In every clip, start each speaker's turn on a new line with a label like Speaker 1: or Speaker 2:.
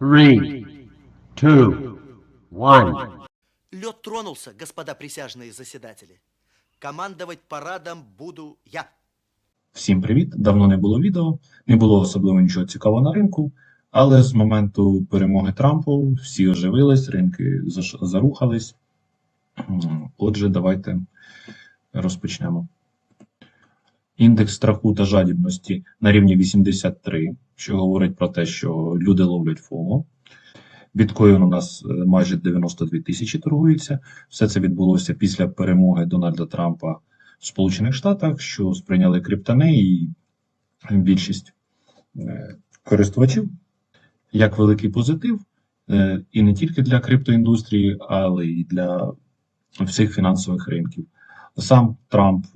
Speaker 1: Three, two, one.
Speaker 2: Лед тронулся, господа присяжные заседатели. Командовать парадом буду я.
Speaker 3: Всім привіт! Давно не було відео, не було особливо нічого цікавого на ринку, але з моменту перемоги Трампу всі оживились, ринки зарухались. Отже, давайте розпочнемо. Індекс страху та жадібності на рівні 83, що говорить про те, що люди ловлять ФОМО. Біткоін у нас е, майже 92 тисячі торгується. Все це відбулося після перемоги Дональда Трампа в Сполучених Штатах, що сприйняли криптони і більшість е, користувачів як великий позитив, е, і не тільки для криптоіндустрії, але й для всіх фінансових ринків. Сам Трамп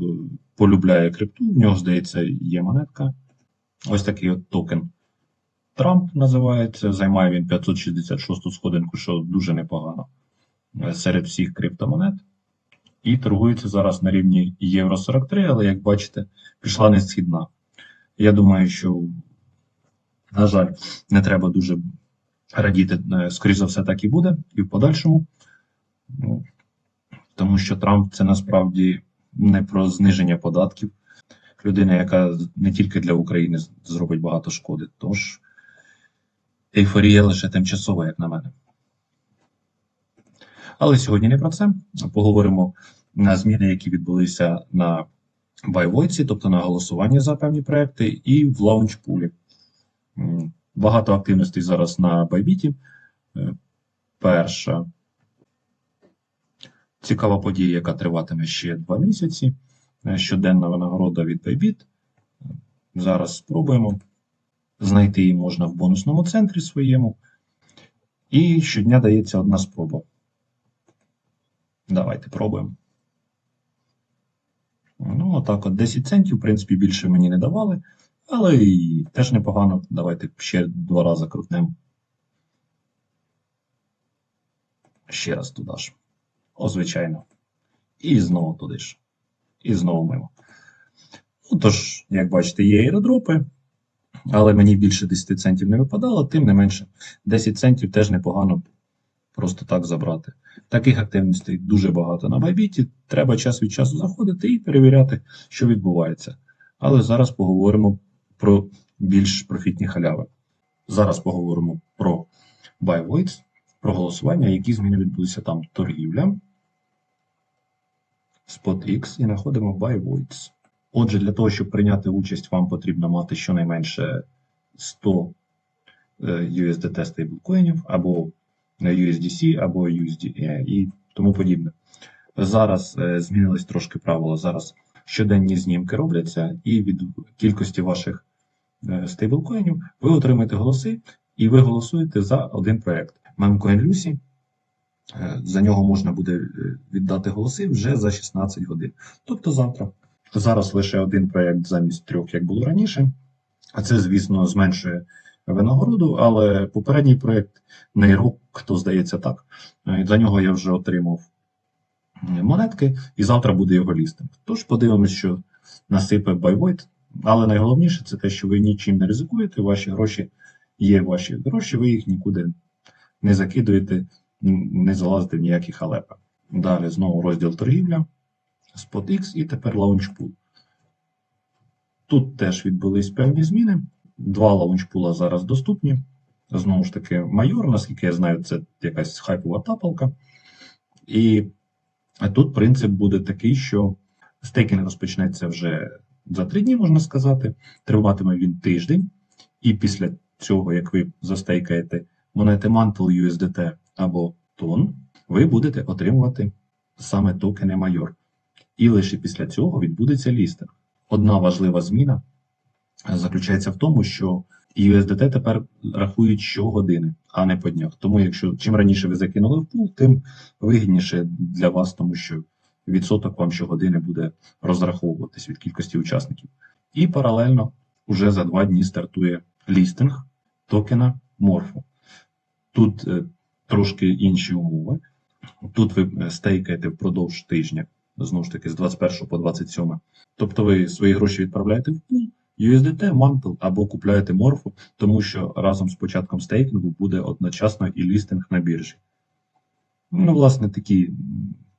Speaker 3: полюбляє крипту, в нього, здається, є монетка. Ось такий от токен. Трамп називається, займає він 566 сходинку, що дуже непогано е, серед всіх криптомонет. І торгується зараз на рівні Євро 43, але як бачите, пішла не східна. Я думаю, що, на жаль, не треба дуже радіти. Е, Скоріше за все, так і буде, і в подальшому. Ну, Тому що Трамп це насправді не про зниження податків. Людина, яка не тільки для України зробить багато шкоди. Тож ейфорія лише тимчасова, як на мене. Але сьогодні не про це. Поговоримо на зміни, які відбулися на байвойці, тобто на голосування за певні проекти, і в лаунчпулі. Багато активностей зараз на байбіті. Е, Перша цікава подія, яка триватиме ще два місяці. Е, Щоденна винагорода від Bybit. Зараз спробуємо. Знайти її можна в бонусному центрі своєму. І щодня дається одна спроба. Давайте пробуємо. Ну, отак от 10 центів, в принципі, більше мені не давали, але і теж непогано. Давайте ще два рази крутнемо. Ще раз туди ж. О, звичайно. І знову туди ж. І знову мимо. Ну, тож, як бачите, є аеродропи, але мені більше 10 центів не випадало, тим не менше, 10 центів теж непогано просто так забрати. Таких активностей дуже багато на Байбіті. Треба час від часу заходити і перевіряти, що відбувається. Але зараз поговоримо про більш профітні халяви. Зараз поговоримо про BuyWoids, про голосування, які зміни відбулися там. Торгівля, SpotX і знаходимо BuyWoids. Отже, для того, щоб прийняти участь, вам потрібно мати щонайменше 100 е, USDT стейблкоїнів або USDC або USD і тому подібне. Зараз е, змінились трошки правила. Зараз щоденні знімки робляться, і від кількості ваших е, стейблкоїнів ви отримаєте голоси, і ви голосуєте за один проект. Memcoin Lucy. Е, За нього можна буде е, віддати голоси вже за 16 годин. Тобто завтра. Зараз лише один проект замість трьох, як було раніше. А це, звісно, зменшує винагороду, але попередній проект Нейрок, хто здається так. е, За нього я вже отримав е, монетки, і завтра буде його лістинг. Тож подивимось, що насипе Байвойт. Але найголовніше це те, що ви нічим не ризикуєте, ваші гроші є ваші гроші, ви їх нікуди не закидуєте, не залазите в ніякі халепи. Далі знову розділ торгівля, SpotX і тепер Launchpool. Тут теж відбулись певні зміни. Два лаунчпула зараз доступні. Знову ж таки, майор, наскільки я знаю, це якась хайпова тапалка. І тут принцип буде такий, що стейкінг розпочнеться вже за три дні, можна сказати. Триватиме він тиждень. І після цього, як ви застейкаєте монети Mantle USDT або TON, ви будете отримувати саме токени майор. І лише після цього відбудеться лістинг. Одна важлива зміна заключається в тому, що USDT тепер рахують щогодини, а не по днях. Тому, якщо чим раніше ви закинули в пул, тим вигідніше для вас, тому що відсоток вам щогодини буде розраховуватись від кількості учасників. І паралельно уже за два дні стартує лістинг токена Morpho. Тут е, трошки інші умови. Тут ви е, стейкаєте впродовж тижня, знову ж таки, з 21 по 27. Тобто ви свої гроші відправляєте в пул, USDT, Mantle або купляєте морфу, тому що разом з початком стейкінгу буде одночасно і лістинг на біржі. Ну, власне, такі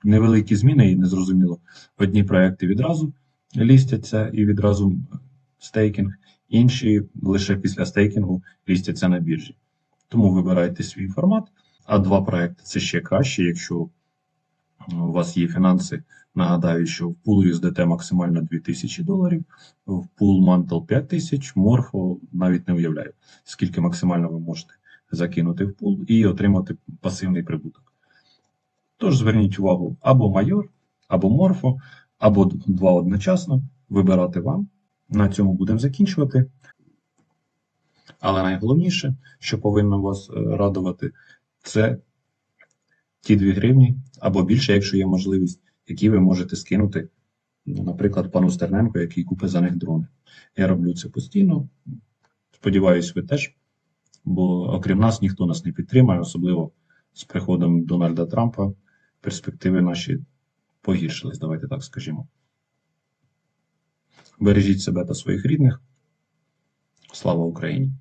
Speaker 3: невеликі зміни і незрозуміло. Одні проекти відразу лістяться і відразу стейкінг, інші лише після стейкінгу лістяться на біржі. Тому вибирайте свій формат, а два проекти це ще краще, якщо у вас є фінанси. Нагадаю, що в пул USDT максимально 2000 доларів, в пул Mantle 5000, Morpho навіть не уявляю, скільки максимально ви можете закинути в пул і отримати пасивний прибуток. Тож зверніть увагу або майор, або Morpho, або два одночасно. Вибирати вам. На цьому будемо закінчувати. Але найголовніше, що повинно вас е, радувати, це ті 2 гривні або більше, якщо є можливість, які ви можете скинути, ну, наприклад, пану Стерненко, який купить за них дрони. Я роблю це постійно. Сподіваюсь, ви теж, бо окрім нас ніхто нас не підтримає, особливо з приходом Дональда Трампа перспективи наші погіршились, давайте так скажімо. Бережіть себе та своїх рідних. Слава Україні!